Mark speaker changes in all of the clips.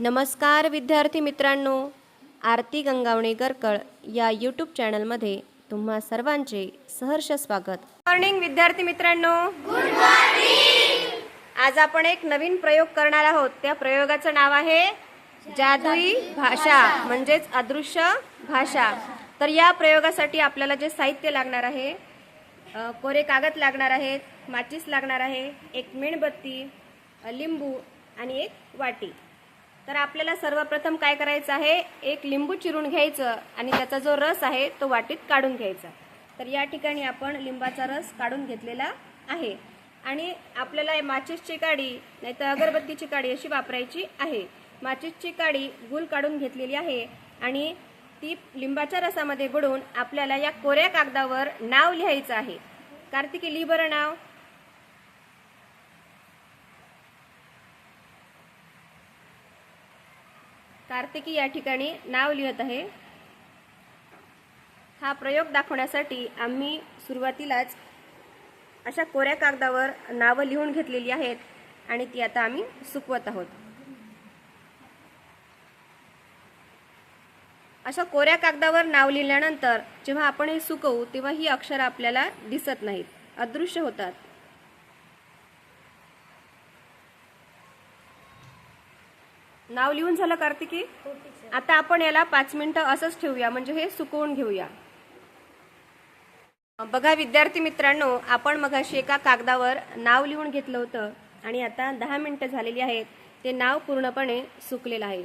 Speaker 1: नमस्कार विद्यार्थी मित्रांनो आरती गंगावणे गरकळ या यूट्यूब चॅनलमध्ये तुम्हा सर्वांचे सहर्ष स्वागत. मॉर्निंग विद्यार्थी मित्रांनो. आज आपण एक नवीन प्रयोग करणार आहोत. त्या प्रयोगाचं नाव आहे जादुई भाषा म्हणजेच अदृश्य भाषा. तर या प्रयोगासाठी आपल्याला जे साहित्य लागणार आहे कोरे कागद लागणार आहेत माचीस लागणार आहे एक मेणबत्ती लिंबू आणि एक वाटी. तर आपल्याला सर्वप्रथम काय करायचं आहे? एक लिंबू चिरून घ्यायचं आणि त्याचा जो रस आहे तो वाटीत काढून घ्यायचा. तर या ठिकाणी आपण लिंबाचा रस काढून घेतलेला आहे. आणि आपल्याला माचीसची काडी नाहीतर अगरबत्तीची काडी अशी वापरायची आहे. माचीसची काडी गुल काढून घेतलेली आहे आणि ती लिंबाच्या रसामध्ये बुडून आपल्याला या कोऱ्या कागदावर नाव लिहायचं आहे. कार्तिकी लिहि बरं नाव. कार्तिकी या ठिकाणी नाव लिहत आहे. हा प्रयोग दाखवण्यासाठी आम्ही सुरुवातीलाच अशा कोऱ्या कागदावर नावं लिहून घेतलेली आहेत आणि ती आता आम्ही सुकवत आहोत. अशा कोऱ्या कागदावर नाव लिहिल्यानंतर जेव्हा आपण हे सुकवू तेव्हा ही अक्षरं आपल्याला दिसत नाहीत अदृश्य होतात. नाव लिहून झालं कार्तिकी? आता आपण याला पाच मिनिटं असंच ठेवूया म्हणजे हे सुकवून घेऊया. बघा विद्यार्थी मित्रांनो आपण मगाशी एका कागदावर नाव लिहून घेतलं होतं आणि आता दहा मिनिटं झालेली आहेत. ते नाव पूर्णपणे सुकलेलं आहे.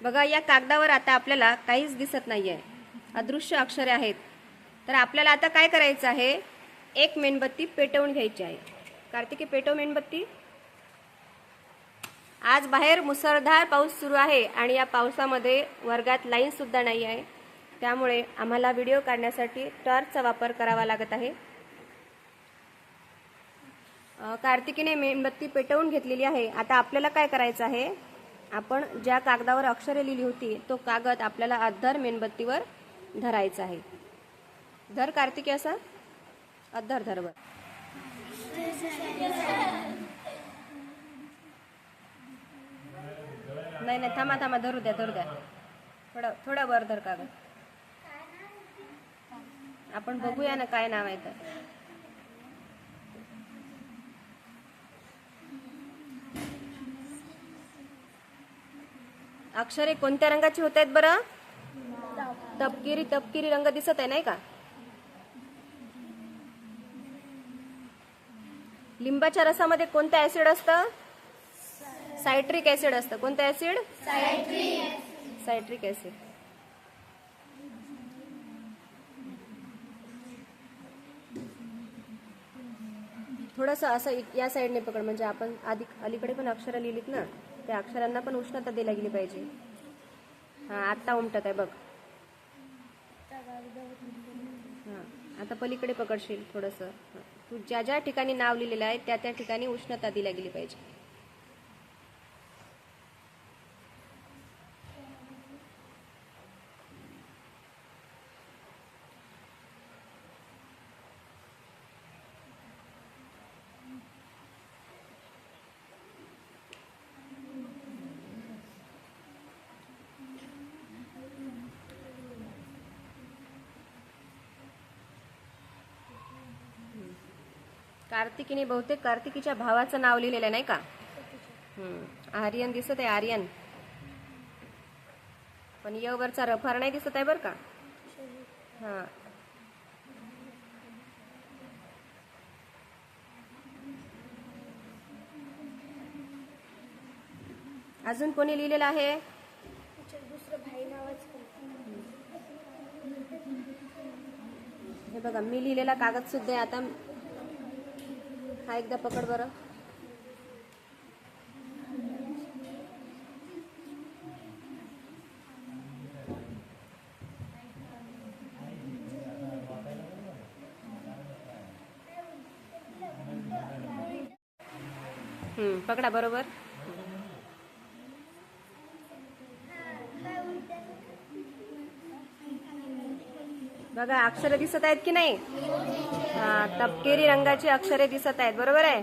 Speaker 1: बघा या कागदावर आता आपल्याला काहीच दिसत नाही आहे अदृश्य अक्षरे आहेत. तर आपल्याला आता काय करायचं आहे? एक मेणबत्ती पेटवून घ्यायची आहे. कार्तिकी पेटव मेणबत्ती. आज बाहेर मुसळधार पाऊस सुरू आहे आणि या पावसामध्ये वर्गात लाईनसुद्धा नाही आहे. त्यामुळे आम्हाला व्हिडिओ काढण्यासाठी टॉर्चचा वापर करावा लागत आहे. कार्तिकीने मेणबत्ती पेटवून घेतलेली आहे. आता आपल्याला काय करायचं आहे? आपण ज्या कागदावर अक्षरे लिहिली होती तो कागद आपल्याला अद्धर मेणबत्तीवर धरायचा आहे. धर कार्तिकी असा. अद्धर धरवर. नाही नाही थांबा थांबा धरू द्या धरू द्या. थोडं थोडं वर धर कागद. आपण बघूया ना काय नाव आहे तर. अक्षरे कोणत्या रंगाची होत आहेत बरं? तपकिरी तपकिरी रंग दिसत आहे नाही का? लिंबाच्या रसामध्ये कोणतं ऍसिड असतं? सायट्रिक ऍसिड असतं. कोणतं ऍसिड सायट्रिक ऍसिड थोडंसं असं या साईडने पकड म्हणजे आपण आधी अलीकडे पण अक्षरं लिहिलीत ना त्या अक्षरांना पण उष्णता दिल्या गेली पाहिजे. हा आत्ता उमटत आहे बघ. हां आता पलीकडे पकडशील थोडंसं. तू ज्या ज्या ठिकाणी नाव लिहिलेलं आहे त्या त्या ठिकाणी उष्णता दिल्या गेली पाहिजे. कार्तिकीने बहुतेक कार्तिकीच्या भावाचं नाव लिहिलेलं नाही का? आर्यन दिसत आहे आर्यन. पण य वरचा रफार नाही दिसत आहे बरं का? हा. अजून कोणी लिहिलेलं आहे? हे बघा मी लिहिलेला कागद सुद्धा आता हा एकदा पकड बरं. पकडा बरोबर. बघा अक्षरे दिसत आहेत की नाही? हा तपकेरी रंगाची अक्षरे दिसत आहेत बरोबर आहे?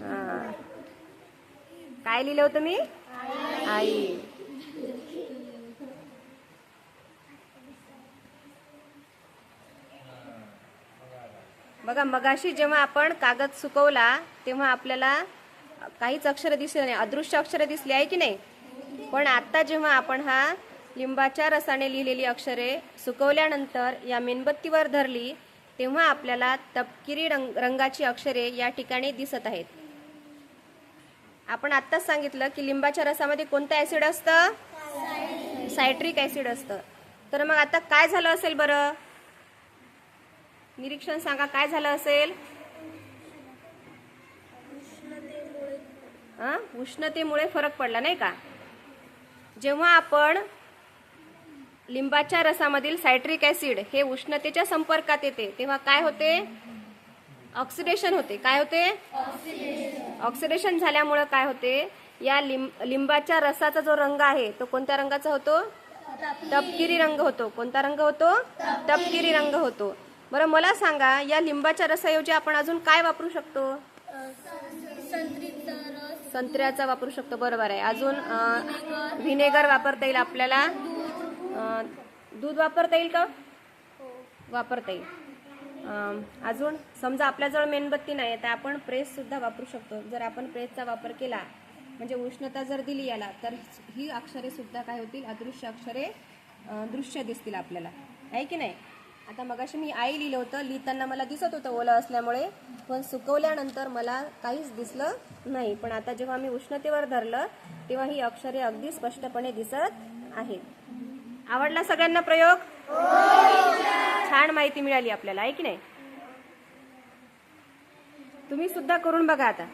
Speaker 1: हा. काय लिहिलं होतं मी? आई. बघा मगाशी जेव्हा आपण कागद सुकवला तेव्हा आपल्याला काहीच अक्षरं दिसली नाही. अदृश्य अक्षरं दिसली आहे की नाही? पण आता जेव्हा आपण हा लिंबाच्या रसाने लिहिलेली अक्षरे सुकवल्यानंतर या मेणबत्तीवर धरली तेव्हा आपल्याला तपकिरी रंग रंगाची अक्षरे या ठिकाणी दिसत आहेत. आपण आत्ताच सांगितलं की लिंबाच्या रसामध्ये कोणतं ऍसिड असतं? सायट्रिक ऍसिड असतं. तर मग आता काय झालं असेल बरं? निरीक्षण सांगा काय झालं असेल? उष्णतेमुळे फरक पडला नाही का? जेव्हा आपण लिंबाच्या रसामधील सायट्रिक ऍसिड हे उष्णतेच्या संपर्कात येते. तेव्हा काय होते? ऑक्सिडेशन होते. काय होते? ऑक्सिडेशन झाल्यामुळं काय होते? या लिंब लिंबाच्या रसाचा जो रंग आहे तो कोणत्या रंगाचा होतो? तपकिरी रंग होतो. कोणता रंग होतो? तपकिरी रंग होतो. बरं मला सांगा या लिंबाच्या रसाऐवजी आपण अजून काय वापरू शकतो? संत्र्याचा वापरू शकतो. बरोबर आहे. अजून व्हिनेगर वापरता येईल आपल्याला. दूध वापरता येईल का? वापरता येईल. अजून समजा आपल्याजवळ मेणबत्ती नाही तर आपण प्रेस सुद्धा वापरू शकतो. जर आपण प्रेसचा वापर केला म्हणजे उष्णता जर दिली याला तर ही अक्षरे सुद्धा काय होतील? अदृश्य अक्षरे दृश्य दिसतील आपल्याला. आहे की नाही? आता मगाशी मी आई लिहिलं होतं लिहिताना मला दिसत होतं ओलं असल्यामुळे पण सुकवल्यानंतर मला काहीच दिसलं नाही. पण आता जेव्हा मी उष्णतेवर धरलं तेव्हा ही अक्षरे अगदी स्पष्टपणे दिसत आहेत. आवडला सगळ्यांना प्रयोग? छान माहिती मिळाली आपल्याला आहे की नाही? तुम्ही सुद्धा करून बघा आता.